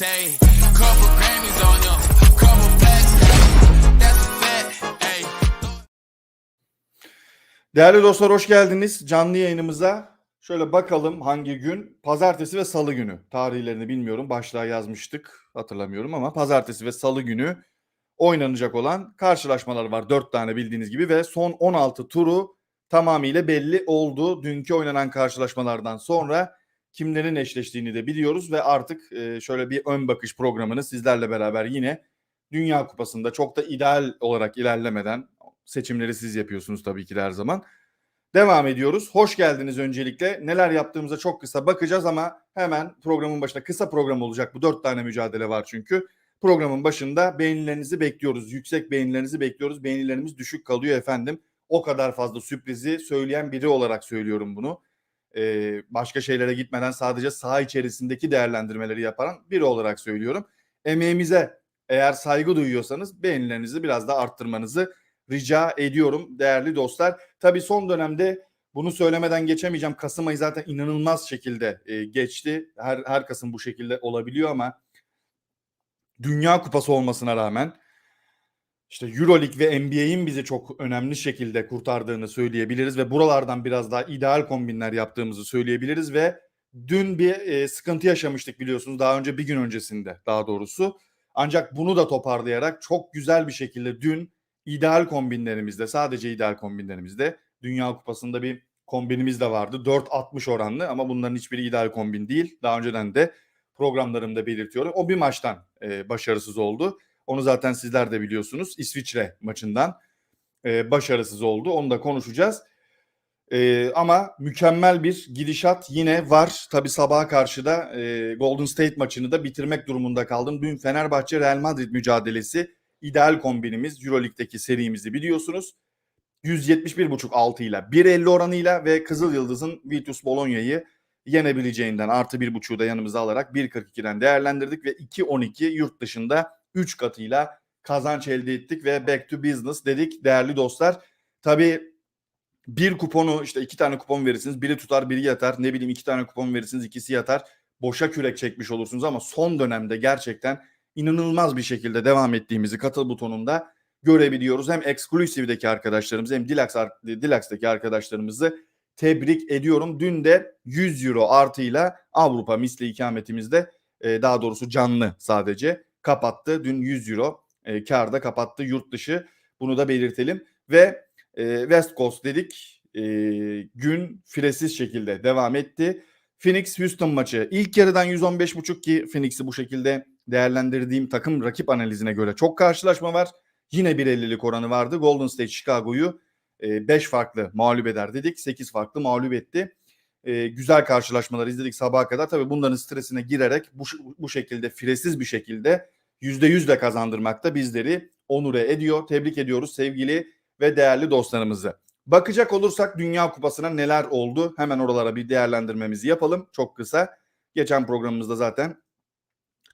say. Couple Grammys on them, couple plaques, that's a fact. Hey. Değerli dostlar hoş geldiniz canlı yayınımıza. Şöyle bakalım hangi gün? Pazartesi ve salı günü. Tarihlerini bilmiyorum. Başlığa yazmıştık. Hatırlamıyorum ama pazartesi ve salı günü oynanacak olan karşılaşmalar var. Dört tane bildiğiniz gibi ve son 16 turu tamamıyla belli oldu. Dünkü oynanan karşılaşmalardan sonra kimlerin eşleştiğini de biliyoruz ve artık e, şöyle bir ön bakış programını sizlerle beraber yine Dünya Kupası'nda çok da ideal olarak ilerlemeden seçimleri siz yapıyorsunuz tabii ki de her zaman. Devam ediyoruz. Hoş geldiniz öncelikle. Neler yaptığımıza çok kısa bakacağız ama hemen programın başında kısa program olacak. Bu dört tane mücadele var çünkü. Programın başında beğenilerinizi bekliyoruz. Yüksek beğenilerinizi bekliyoruz. Beğenilerimiz düşük kalıyor efendim. O kadar fazla sürprizi söyleyen biri olarak söylüyorum bunu. Ee, başka şeylere gitmeden sadece saha içerisindeki değerlendirmeleri yapan biri olarak söylüyorum. Emeğimize eğer saygı duyuyorsanız beğenilerinizi biraz da arttırmanızı rica ediyorum değerli dostlar. Tabii son dönemde bunu söylemeden geçemeyeceğim. Kasım ayı zaten inanılmaz şekilde e, geçti. Her her Kasım bu şekilde olabiliyor ama Dünya Kupası olmasına rağmen işte EuroLeague ve NBA'in bizi çok önemli şekilde kurtardığını söyleyebiliriz ve buralardan biraz daha ideal kombinler yaptığımızı söyleyebiliriz ve dün bir e, sıkıntı yaşamıştık biliyorsunuz daha önce bir gün öncesinde daha doğrusu. Ancak bunu da toparlayarak çok güzel bir şekilde dün ideal kombinlerimizde sadece ideal kombinlerimizde Dünya Kupası'nda bir kombinimiz de vardı. 4.60 oranlı ama bunların hiçbiri ideal kombin değil. Daha önceden de programlarımda belirtiyorum. O bir maçtan e, başarısız oldu. Onu zaten sizler de biliyorsunuz. İsviçre maçından e, başarısız oldu. Onu da konuşacağız. E, ama mükemmel bir gidişat yine var. Tabii sabaha karşı da e, Golden State maçını da bitirmek durumunda kaldım. Dün Fenerbahçe Real Madrid mücadelesi ideal kombinimiz Euroleague'deki serimizi biliyorsunuz. 171.5 altı ile 1.50 oranıyla ve Kızıl Yıldız'ın Vitus Bologna'yı yenebileceğinden artı 1.5'u da yanımıza alarak 1.42'den değerlendirdik ve 2.12 yurt dışında 3 katıyla kazanç elde ettik ve back to business dedik değerli dostlar. Tabii bir kuponu işte iki tane kupon verirsiniz biri tutar biri yatar ne bileyim iki tane kupon verirsiniz ikisi yatar boşa kürek çekmiş olursunuz ama son dönemde gerçekten inanılmaz bir şekilde devam ettiğimizi katıl butonunda görebiliyoruz. Hem Exclusive'deki arkadaşlarımızı hem Dilax, Dilax'taki arkadaşlarımızı tebrik ediyorum. Dün de 100 euro artıyla Avrupa misli ikametimizde e, daha doğrusu canlı sadece kapattı. Dün 100 euro e, karda kapattı yurt dışı. Bunu da belirtelim. Ve e, West Coast dedik e, gün firesiz şekilde devam etti. Phoenix Houston maçı ilk yarıdan 115.5 ki Phoenix'i bu şekilde değerlendirdiğim takım rakip analizine göre çok karşılaşma var. Yine bir 50'lik oranı vardı. Golden State Chicago'yu 5 farklı mağlup eder dedik. 8 farklı mağlup etti. E, güzel karşılaşmalar izledik sabaha kadar. Tabii bunların stresine girerek bu, bu şekilde firesiz bir şekilde %100 de kazandırmak da bizleri onure ediyor. Tebrik ediyoruz sevgili ve değerli dostlarımızı. Bakacak olursak Dünya Kupası'na neler oldu? Hemen oralara bir değerlendirmemizi yapalım. Çok kısa. Geçen programımızda zaten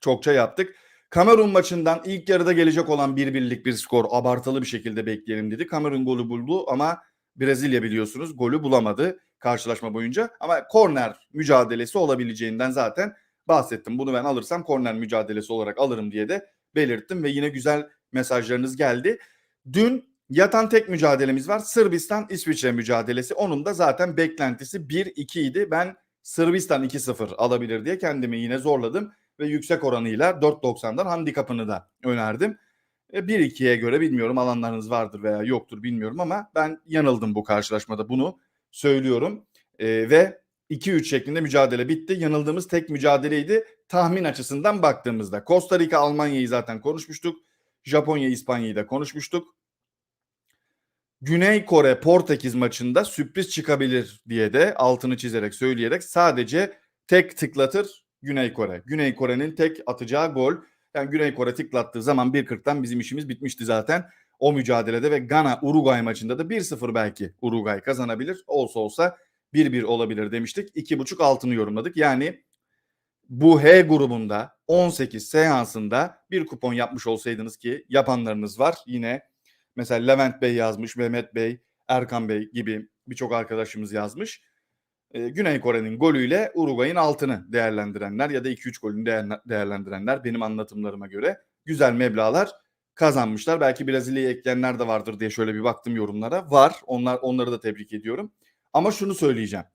çokça yaptık. Kamerun maçından ilk yarıda gelecek olan bir birlik bir skor abartılı bir şekilde bekleyelim dedi. Kamerun golü buldu ama Brezilya biliyorsunuz golü bulamadı karşılaşma boyunca. Ama korner mücadelesi olabileceğinden zaten bahsettim. Bunu ben alırsam korner mücadelesi olarak alırım diye de belirttim ve yine güzel mesajlarınız geldi. Dün yatan tek mücadelemiz var. Sırbistan İsviçre mücadelesi. Onun da zaten beklentisi 1-2 idi. Ben Sırbistan 2-0 alabilir diye kendimi yine zorladım ve yüksek oranıyla 4.90'dan handikapını da önerdim. E, 1-2'ye göre bilmiyorum alanlarınız vardır veya yoktur bilmiyorum ama ben yanıldım bu karşılaşmada bunu söylüyorum. Ve 2-3 şeklinde mücadele bitti. Yanıldığımız tek mücadeleydi tahmin açısından baktığımızda. Costa Rica Almanya'yı zaten konuşmuştuk. Japonya İspanya'yı da konuşmuştuk. Güney Kore Portekiz maçında sürpriz çıkabilir diye de altını çizerek söyleyerek sadece tek tıklatır Güney Kore. Güney Kore'nin tek atacağı gol. Yani Güney Kore tıklattığı zaman 1.40'tan bizim işimiz bitmişti zaten. O mücadelede ve Gana Uruguay maçında da 1-0 belki Uruguay kazanabilir. Olsa olsa 1-1 olabilir demiştik. 2.5 altını yorumladık. Yani bu H grubunda 18 seansında bir kupon yapmış olsaydınız ki yapanlarınız var. Yine mesela Levent Bey yazmış, Mehmet Bey, Erkan Bey gibi birçok arkadaşımız yazmış. e, Güney Kore'nin golüyle Uruguay'ın altını değerlendirenler ya da 2-3 golünü değer- değerlendirenler benim anlatımlarıma göre güzel meblağlar kazanmışlar. Belki Brezilya'yı ekleyenler de vardır diye şöyle bir baktım yorumlara. Var. Onlar onları da tebrik ediyorum. Ama şunu söyleyeceğim.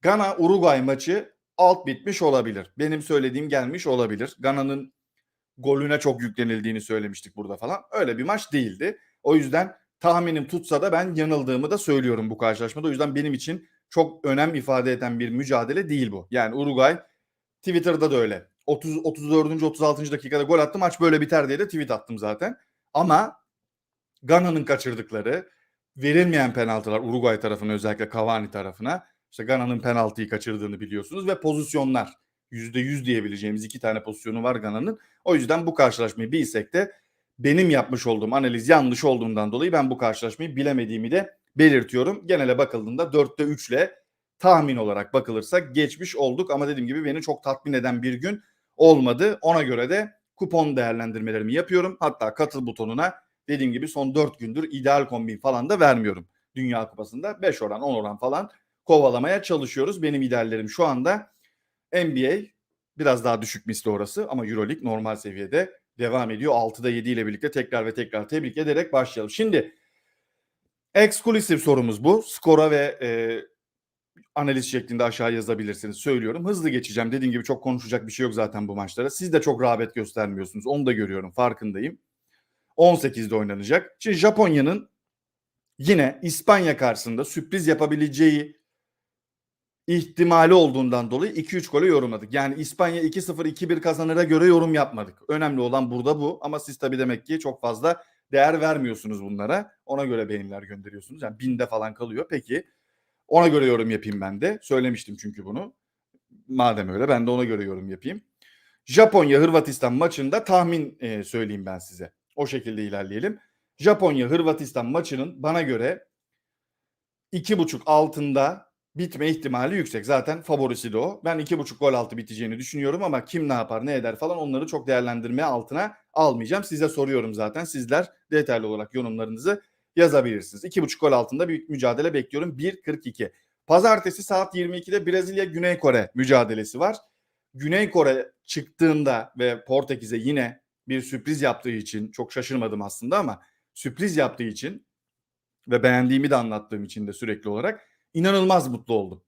Gana Uruguay maçı alt bitmiş olabilir. Benim söylediğim gelmiş olabilir. Gana'nın golüne çok yüklenildiğini söylemiştik burada falan. Öyle bir maç değildi. O yüzden tahminim tutsa da ben yanıldığımı da söylüyorum bu karşılaşmada. O yüzden benim için çok önem ifade eden bir mücadele değil bu. Yani Uruguay Twitter'da da öyle. 30 34. 36. dakikada gol attı maç böyle biter diye de tweet attım zaten. Ama Gana'nın kaçırdıkları verilmeyen penaltılar Uruguay tarafına özellikle Cavani tarafına işte Gana'nın penaltıyı kaçırdığını biliyorsunuz ve pozisyonlar %100 diyebileceğimiz iki tane pozisyonu var Gana'nın. O yüzden bu karşılaşmayı bilsek de benim yapmış olduğum analiz yanlış olduğundan dolayı ben bu karşılaşmayı bilemediğimi de belirtiyorum. Genele bakıldığında 4'te 3 ile tahmin olarak bakılırsa geçmiş olduk ama dediğim gibi beni çok tatmin eden bir gün olmadı. Ona göre de kupon değerlendirmelerimi yapıyorum. Hatta katıl butonuna dediğim gibi son 4 gündür ideal kombin falan da vermiyorum. Dünya Kupası'nda 5 oran 10 oran falan kovalamaya çalışıyoruz. Benim ideallerim şu anda NBA biraz daha düşük misli orası ama Euroleague normal seviyede devam ediyor. 6'da 7 ile birlikte tekrar ve tekrar tebrik ederek başlayalım. Şimdi eksklusif sorumuz bu. Skora ve e, analiz şeklinde aşağı yazabilirsiniz. Söylüyorum. Hızlı geçeceğim. Dediğim gibi çok konuşacak bir şey yok zaten bu maçlara. Siz de çok rağbet göstermiyorsunuz. Onu da görüyorum. Farkındayım. 18'de oynanacak. Şimdi Japonya'nın yine İspanya karşısında sürpriz yapabileceği ihtimali olduğundan dolayı 2-3 gole yorumladık. Yani İspanya 2-0 2-1 kazanıra göre yorum yapmadık. Önemli olan burada bu ama siz tabii demek ki çok fazla değer vermiyorsunuz bunlara. Ona göre beğeniler gönderiyorsunuz. Yani binde falan kalıyor. Peki ona göre yorum yapayım ben de. Söylemiştim çünkü bunu. Madem öyle ben de ona göre yorum yapayım. Japonya Hırvatistan maçında tahmin e, söyleyeyim ben size. O şekilde ilerleyelim. Japonya Hırvatistan maçının bana göre iki buçuk altında bitme ihtimali yüksek. Zaten favorisi de o. Ben iki buçuk gol altı biteceğini düşünüyorum ama kim ne yapar ne eder falan onları çok değerlendirme altına almayacağım. Size soruyorum zaten. Sizler detaylı olarak yorumlarınızı yazabilirsiniz. İki buçuk gol altında bir mücadele bekliyorum. 1.42. Pazartesi saat 22'de Brezilya Güney Kore mücadelesi var. Güney Kore çıktığında ve Portekiz'e yine bir sürpriz yaptığı için çok şaşırmadım aslında ama sürpriz yaptığı için ve beğendiğimi de anlattığım için de sürekli olarak inanılmaz mutlu oldum.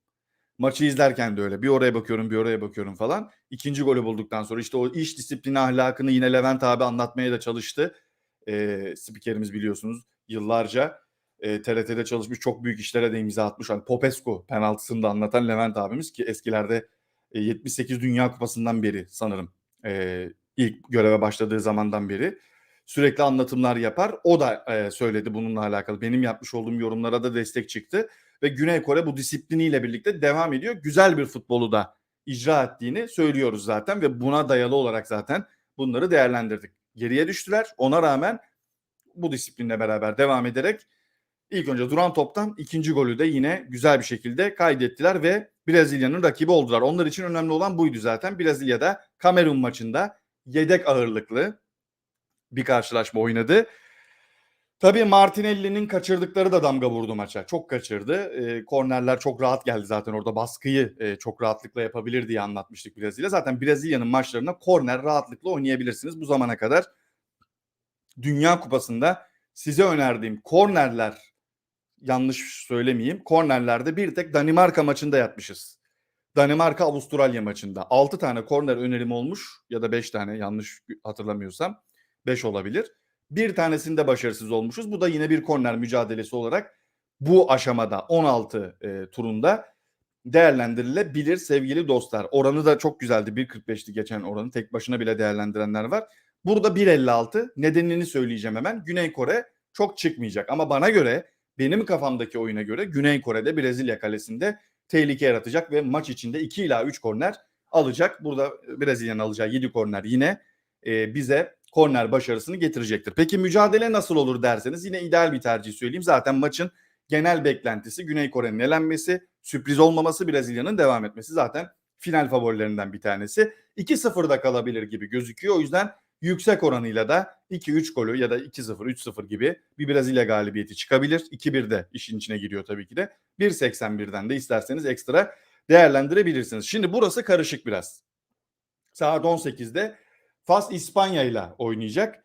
Maçı izlerken de öyle. Bir oraya bakıyorum, bir oraya bakıyorum falan. İkinci golü bulduktan sonra işte o iş disiplini ahlakını yine Levent abi anlatmaya da çalıştı. Ee, spikerimiz biliyorsunuz yıllarca e, TRT'de çalışmış çok büyük işlere de imza atmış. Hani Popescu penaltısını da anlatan Levent abimiz ki eskilerde e, 78 Dünya Kupası'ndan beri sanırım e, ilk göreve başladığı zamandan beri sürekli anlatımlar yapar. O da e, söyledi bununla alakalı. Benim yapmış olduğum yorumlara da destek çıktı ve Güney Kore bu disipliniyle birlikte devam ediyor. Güzel bir futbolu da icra ettiğini söylüyoruz zaten ve buna dayalı olarak zaten bunları değerlendirdik. Geriye düştüler. Ona rağmen bu disiplinle beraber devam ederek ilk önce duran toptan ikinci golü de yine güzel bir şekilde kaydettiler ve Brezilya'nın rakibi oldular. Onlar için önemli olan buydu zaten. Brezilya'da Kamerun maçında yedek ağırlıklı bir karşılaşma oynadı. Tabii Martinelli'nin kaçırdıkları da damga vurdu maça. Çok kaçırdı. E, kornerler çok rahat geldi zaten orada. Baskıyı e, çok rahatlıkla yapabilir diye anlatmıştık Brezilya. Zaten Brezilya'nın maçlarında korner rahatlıkla oynayabilirsiniz. Bu zamana kadar Dünya Kupası'nda size önerdiğim kornerler yanlış söylemeyeyim. Kornerlerde bir tek Danimarka maçında yatmışız. Danimarka Avustralya maçında 6 tane korner önerim olmuş ya da 5 tane yanlış hatırlamıyorsam 5 olabilir. Bir tanesinde başarısız olmuşuz. Bu da yine bir korner mücadelesi olarak bu aşamada 16 e, turunda değerlendirilebilir sevgili dostlar. Oranı da çok güzeldi. 1.45'ti geçen oranı. Tek başına bile değerlendirenler var. Burada 1.56 nedenini söyleyeceğim hemen. Güney Kore çok çıkmayacak ama bana göre benim kafamdaki oyuna göre Güney Kore'de Brezilya kalesinde tehlike yaratacak ve maç içinde 2 ila 3 korner alacak. Burada Brezilya'nın alacağı 7 korner yine e, bize korner başarısını getirecektir. Peki mücadele nasıl olur derseniz yine ideal bir tercih söyleyeyim. Zaten maçın genel beklentisi Güney Kore'nin elenmesi, sürpriz olmaması, Brezilya'nın devam etmesi zaten final favorilerinden bir tanesi. 2-0'da kalabilir gibi gözüküyor. O yüzden yüksek oranıyla da 2-3 golü ya da 2-0, 3-0 gibi bir Brezilya galibiyeti çıkabilir. 2-1 de işin içine giriyor tabii ki de. 1.81'den de isterseniz ekstra değerlendirebilirsiniz. Şimdi burası karışık biraz. Saat 18'de Fas İspanya ile oynayacak.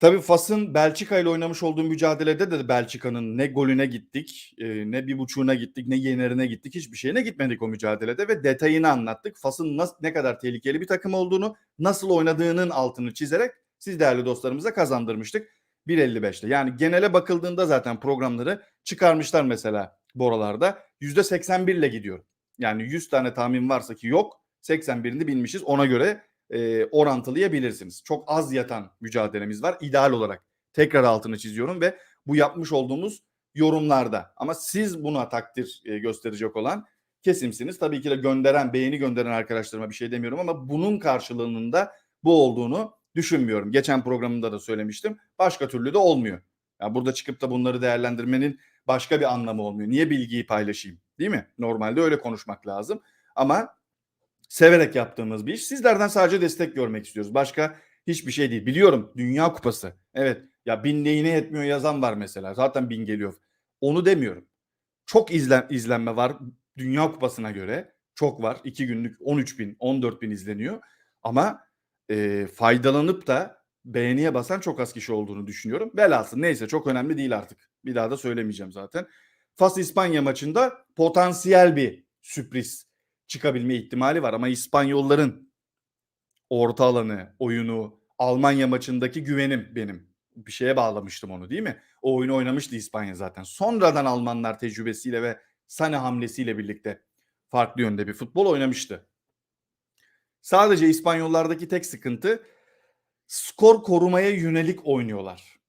Tabii Fas'ın Belçika ile oynamış olduğu mücadelede de Belçika'nın ne golüne gittik, e, ne bir buçuğuna gittik, ne yenerine gittik, hiçbir şeyine gitmedik o mücadelede ve detayını anlattık. Fas'ın nasıl, ne kadar tehlikeli bir takım olduğunu, nasıl oynadığının altını çizerek siz değerli dostlarımıza kazandırmıştık 1.55'te. Yani genele bakıldığında zaten programları çıkarmışlar mesela bu oralarda. %81 ile gidiyor. Yani 100 tane tahmin varsa ki yok, 81'ini bilmişiz. Ona göre e, orantılayabilirsiniz. Çok az yatan mücadelemiz var ideal olarak. Tekrar altını çiziyorum ve bu yapmış olduğumuz yorumlarda. Ama siz buna takdir e, gösterecek olan kesimsiniz. Tabii ki de gönderen, beğeni gönderen arkadaşlarıma bir şey demiyorum ama bunun karşılığının da bu olduğunu düşünmüyorum. Geçen programımda da söylemiştim. Başka türlü de olmuyor. Yani burada çıkıp da bunları değerlendirmenin başka bir anlamı olmuyor. Niye bilgiyi paylaşayım? Değil mi? Normalde öyle konuşmak lazım. Ama severek yaptığımız bir iş. Sizlerden sadece destek görmek istiyoruz. Başka hiçbir şey değil. Biliyorum Dünya Kupası. Evet ya bin neyine yetmiyor yazan var mesela. Zaten bin geliyor. Onu demiyorum. Çok izlen, izlenme var Dünya Kupası'na göre. Çok var. 2 günlük 13 bin, 14 bin izleniyor. Ama e, faydalanıp da beğeniye basan çok az kişi olduğunu düşünüyorum. Velhasıl neyse çok önemli değil artık. Bir daha da söylemeyeceğim zaten. Fas İspanya maçında potansiyel bir sürpriz çıkabilme ihtimali var ama İspanyolların orta alanı, oyunu, Almanya maçındaki güvenim benim. Bir şeye bağlamıştım onu değil mi? O oyunu oynamıştı İspanya zaten. Sonradan Almanlar tecrübesiyle ve Sane hamlesiyle birlikte farklı yönde bir futbol oynamıştı. Sadece İspanyollardaki tek sıkıntı skor korumaya yönelik oynuyorlar.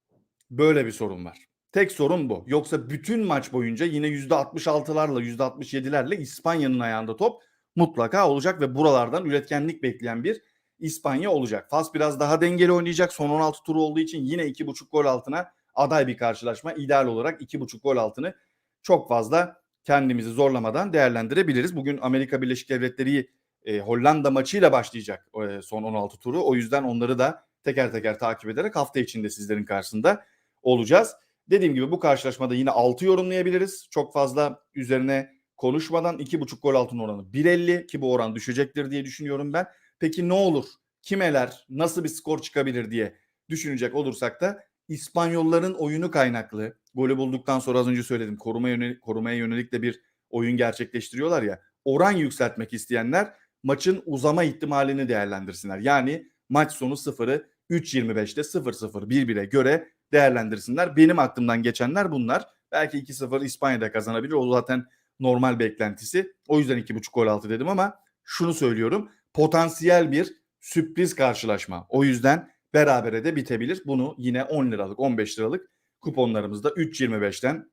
Böyle bir sorun var. Tek sorun bu. Yoksa bütün maç boyunca yine %66'larla %67'lerle İspanya'nın ayağında top mutlaka olacak ve buralardan üretkenlik bekleyen bir İspanya olacak. Fas biraz daha dengeli oynayacak. Son 16 turu olduğu için yine 2.5 gol altına aday bir karşılaşma. İdeal olarak 2.5 gol altını çok fazla kendimizi zorlamadan değerlendirebiliriz. Bugün Amerika Birleşik Devletleri e, Hollanda maçıyla başlayacak e, son 16 turu. O yüzden onları da teker teker takip ederek hafta içinde sizlerin karşısında olacağız. Dediğim gibi bu karşılaşmada yine 6 yorumlayabiliriz. Çok fazla üzerine konuşmadan 2.5 gol altın oranı 1.50 ki bu oran düşecektir diye düşünüyorum ben. Peki ne olur? Kim eler? Nasıl bir skor çıkabilir diye düşünecek olursak da İspanyolların oyunu kaynaklı. Golü bulduktan sonra az önce söyledim. Koruma yönelik, korumaya yönelik de bir oyun gerçekleştiriyorlar ya. Oran yükseltmek isteyenler maçın uzama ihtimalini değerlendirsinler. Yani maç sonu 0'ı 3.25'te 0-0 1-1'e göre değerlendirsinler. Benim aklımdan geçenler bunlar. Belki 2-0 İspanya'da kazanabilir. O zaten normal beklentisi. O yüzden 2.5 gol altı dedim ama şunu söylüyorum. Potansiyel bir sürpriz karşılaşma. O yüzden berabere de bitebilir. Bunu yine 10 liralık 15 liralık kuponlarımızda 3.25'ten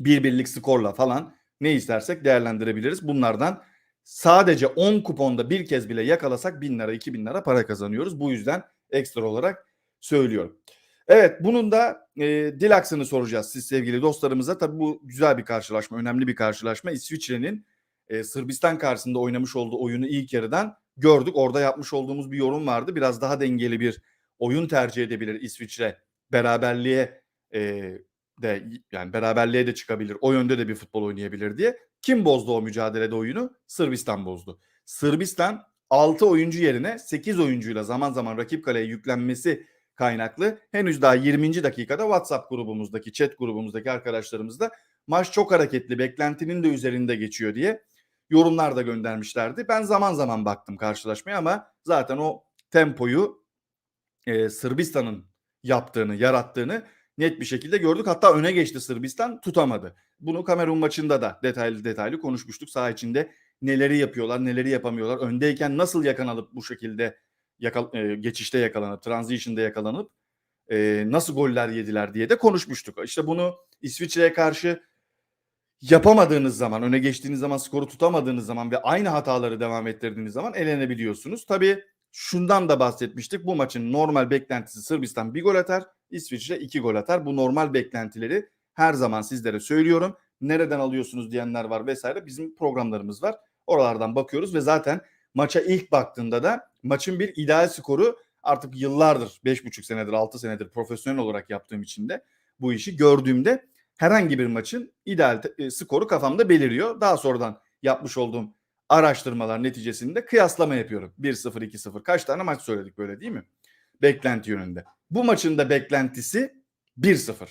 bir birlik skorla falan ne istersek değerlendirebiliriz. Bunlardan sadece 10 kuponda bir kez bile yakalasak 1000 lira 2000 lira para kazanıyoruz. Bu yüzden ekstra olarak söylüyorum. Evet bunun da e, dil soracağız siz sevgili dostlarımıza. Tabii bu güzel bir karşılaşma, önemli bir karşılaşma. İsviçre'nin e, Sırbistan karşısında oynamış olduğu oyunu ilk yarıdan gördük. Orada yapmış olduğumuz bir yorum vardı. Biraz daha dengeli bir oyun tercih edebilir İsviçre. Beraberliğe e, de yani beraberliğe de çıkabilir. O yönde de bir futbol oynayabilir diye. Kim bozdu o mücadelede oyunu? Sırbistan bozdu. Sırbistan 6 oyuncu yerine 8 oyuncuyla zaman zaman rakip kaleye yüklenmesi kaynaklı henüz daha 20. dakikada WhatsApp grubumuzdaki, chat grubumuzdaki arkadaşlarımızda maç çok hareketli, beklentinin de üzerinde geçiyor diye yorumlar da göndermişlerdi. Ben zaman zaman baktım karşılaşmaya ama zaten o tempoyu e, Sırbistan'ın yaptığını, yarattığını net bir şekilde gördük. Hatta öne geçti Sırbistan, tutamadı. Bunu Kamerun maçında da detaylı detaylı konuşmuştuk. Saha içinde neleri yapıyorlar, neleri yapamıyorlar. Öndeyken nasıl yakalanıp bu şekilde yakal, e, geçişte yakalanıp, transition'da yakalanıp e, nasıl goller yediler diye de konuşmuştuk. İşte bunu İsviçre'ye karşı yapamadığınız zaman, öne geçtiğiniz zaman, skoru tutamadığınız zaman ve aynı hataları devam ettirdiğiniz zaman elenebiliyorsunuz. Tabii şundan da bahsetmiştik. Bu maçın normal beklentisi Sırbistan bir gol atar, İsviçre iki gol atar. Bu normal beklentileri her zaman sizlere söylüyorum. Nereden alıyorsunuz diyenler var vesaire. Bizim programlarımız var. Oralardan bakıyoruz ve zaten maça ilk baktığında da maçın bir ideal skoru artık yıllardır 5,5 senedir 6 senedir profesyonel olarak yaptığım için de bu işi gördüğümde herhangi bir maçın ideal e, skoru kafamda beliriyor. Daha sonradan yapmış olduğum araştırmalar neticesinde kıyaslama yapıyorum. 1-0 2-0 kaç tane maç söyledik böyle değil mi? Beklenti yönünde. Bu maçın da beklentisi 1-0.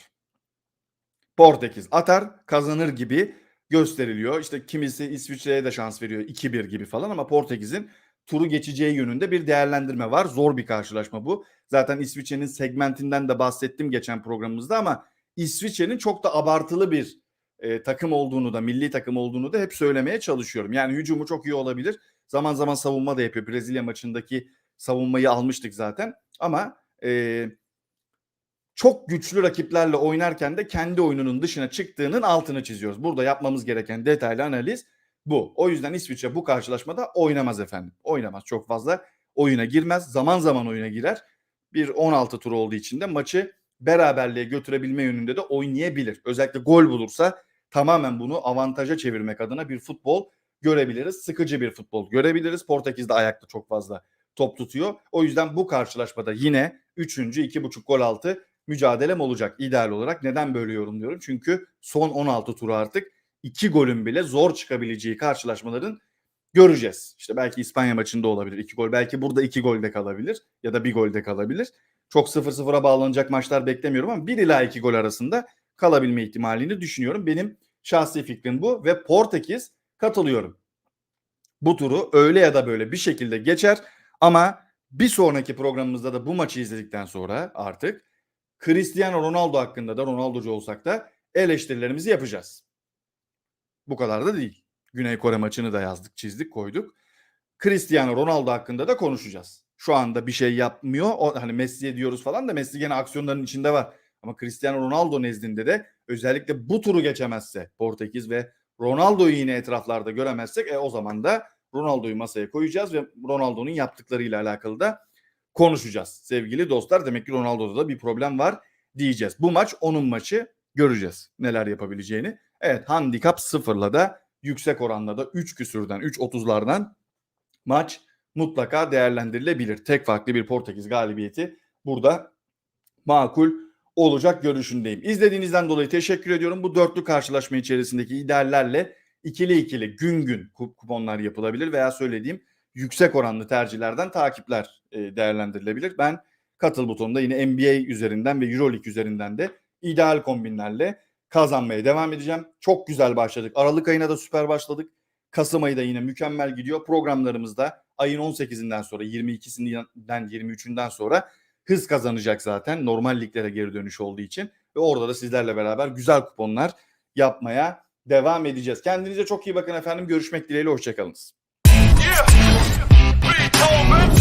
Portekiz atar kazanır gibi gösteriliyor. İşte kimisi İsviçre'ye de şans veriyor 2-1 gibi falan ama Portekiz'in turu geçeceği yönünde bir değerlendirme var. Zor bir karşılaşma bu. Zaten İsviçre'nin segmentinden de bahsettim geçen programımızda ama İsviçre'nin çok da abartılı bir e, takım olduğunu da milli takım olduğunu da hep söylemeye çalışıyorum. Yani hücumu çok iyi olabilir. Zaman zaman savunma da yapıyor. Brezilya maçındaki savunmayı almıştık zaten. Ama e, çok güçlü rakiplerle oynarken de kendi oyununun dışına çıktığının altını çiziyoruz. Burada yapmamız gereken detaylı analiz bu. O yüzden İsviçre bu karşılaşmada oynamaz efendim. Oynamaz çok fazla oyuna girmez. Zaman zaman oyuna girer. Bir 16 tur olduğu için de maçı beraberliğe götürebilme yönünde de oynayabilir. Özellikle gol bulursa tamamen bunu avantaja çevirmek adına bir futbol görebiliriz. Sıkıcı bir futbol görebiliriz. Portekiz'de ayakta çok fazla top tutuyor. O yüzden bu karşılaşmada yine 3. 2.5 gol altı mücadelem olacak ideal olarak. Neden böyle yorumluyorum? Çünkü son 16 turu artık 2 golün bile zor çıkabileceği karşılaşmaların göreceğiz. İşte belki İspanya maçında olabilir 2 gol. Belki burada 2 golde kalabilir ya da 1 golde kalabilir. Çok 0-0'a bağlanacak maçlar beklemiyorum ama 1 ila 2 gol arasında kalabilme ihtimalini düşünüyorum. Benim şahsi fikrim bu ve Portekiz katılıyorum. Bu turu öyle ya da böyle bir şekilde geçer ama bir sonraki programımızda da bu maçı izledikten sonra artık Cristiano Ronaldo hakkında da Ronaldocu olsak da eleştirilerimizi yapacağız. Bu kadar da değil. Güney Kore maçını da yazdık, çizdik, koyduk. Cristiano Ronaldo hakkında da konuşacağız. Şu anda bir şey yapmıyor. O, hani Messi'ye diyoruz falan da Messi gene aksiyonların içinde var. Ama Cristiano Ronaldo nezdinde de özellikle bu turu geçemezse Portekiz ve Ronaldo'yu yine etraflarda göremezsek e, o zaman da Ronaldo'yu masaya koyacağız ve Ronaldo'nun yaptıklarıyla alakalı da konuşacağız. Sevgili dostlar demek ki Ronaldo'da da bir problem var diyeceğiz. Bu maç onun maçı göreceğiz neler yapabileceğini. Evet handikap sıfırla da yüksek oranla da 3 küsürden 3.30'lardan maç mutlaka değerlendirilebilir. Tek farklı bir Portekiz galibiyeti burada makul olacak görüşündeyim. İzlediğinizden dolayı teşekkür ediyorum. Bu dörtlü karşılaşma içerisindeki ideallerle ikili ikili gün gün kup- kuponlar yapılabilir veya söylediğim yüksek oranlı tercihlerden takipler e, değerlendirilebilir. Ben katıl butonunda yine NBA üzerinden ve EuroLeague üzerinden de ideal kombinlerle kazanmaya devam edeceğim. Çok güzel başladık. Aralık ayına da süper başladık. Kasım ayı da yine mükemmel gidiyor. Programlarımızda ayın 18'inden sonra 22'sinden 23'ünden sonra hız kazanacak zaten normal liglere geri dönüş olduğu için ve orada da sizlerle beraber güzel kuponlar yapmaya devam edeceğiz. Kendinize çok iyi bakın efendim. Görüşmek dileğiyle hoşçakalınız. Yeah.